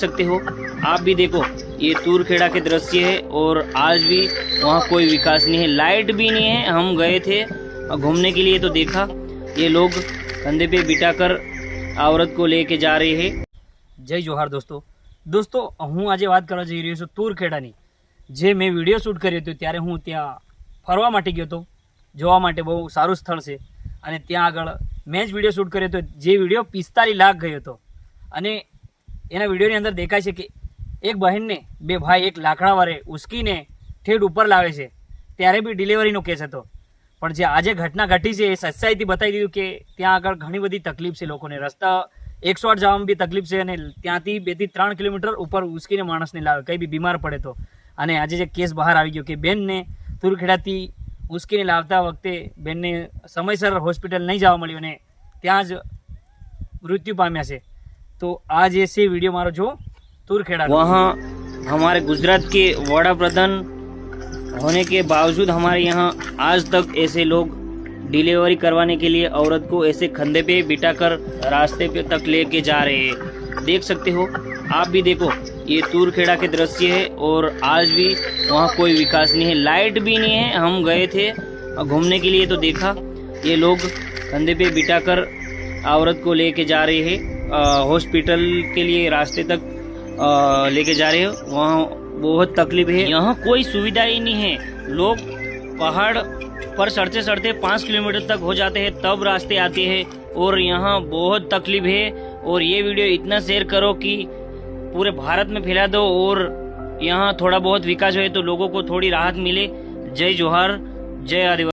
सकते हो आप भी देखो ये तूरखेड़ा के दृश्य है और आज भी वहाँ कोई विकास नहीं है लाइट भी नहीं है हम गए थे घूमने के लिए तो देखा ये लोग कंधे पे बिठाकर औरत को लेके जा रहे हैं જય જોહાર દોસ્તો દોસ્તો હું આજે વાત કરવા જઈ રહ્યો છું તુરખેડાની જે મેં વિડીયો શૂટ કર્યો હતો ત્યારે હું ત્યાં ફરવા માટે ગયો હતો જોવા માટે બહુ સારું સ્થળ છે અને ત્યાં આગળ મેં જ વિડીયો શૂટ કર્યો હતો જે વિડીયો પિસ્તાલીસ લાખ ગયો હતો અને એના વિડીયોની અંદર દેખાય છે કે એક બહેનને બે ભાઈ એક લાકડા વારે ઉસકીને ઠેઠ ઉપર લાવે છે. ત્યારે બી ડિલિવરીનો કેસ હતો. પણ જે આજે ઘટના ઘટી છે એ સચ્ચાઈથી બતાવી દીધું કે ત્યાં આગળ ઘણી બધી તકલીફ છે લોકોને. રસ્તા એકસો આઠ જવામાં બી તકલીફ છે અને ત્યાંથી બેથી ત્રણ કિલોમીટર ઉપર ઉસકીને માણસને લાવે. કંઈ બી બીમાર પડે તો. અને આજે જે કેસ બહાર આવી ગયો કે બેનને તુરખેડાથી ઉસકીને લાવતા વખતે બેનને સમયસર હોસ્પિટલ નહીં જવા મળ્યું અને ત્યાં જ મૃત્યુ પામ્યા છે. तो आज ऐसे वीडियो मारो जो तुरखेड़ा वहाँ हमारे गुजरात के वड़ा प्रधान होने के बावजूद हमारे यहाँ आज तक ऐसे लोग डिलीवरी करवाने के लिए औरत को ऐसे खंधे पे बिठा कर रास्ते पे तक लेके जा रहे हैं। देख सकते हो, आप भी देखो, ये तुरखेड़ा के दृश्य है और आज भी वहाँ कोई विकास नहीं है। लाइट भी नहीं है, हम गए थे घूमने के लिए तो देखा, ये लोग कंधे पे बिठाकर औरत को लेके जा रहे हैं। हॉस्पिटल के लिए रास्ते तक लेके जा रहे हो। वहाँ बहुत तकलीफ़ है। यहाँ कोई सुविधा ही नहीं है। लोग पहाड़ पर चढ़ते चढ़ते पाँच किलोमीटर तक हो जाते हैं, तब रास्ते आते हैं। और यहाँ बहुत तकलीफ़ है। और ये वीडियो इतना शेयर करो कि पूरे भारत में फैला दो और यहाँ थोड़ा बहुत विकास हो तो लोगों को थोड़ी राहत मिले। जय जोहार, जय आदिवासी।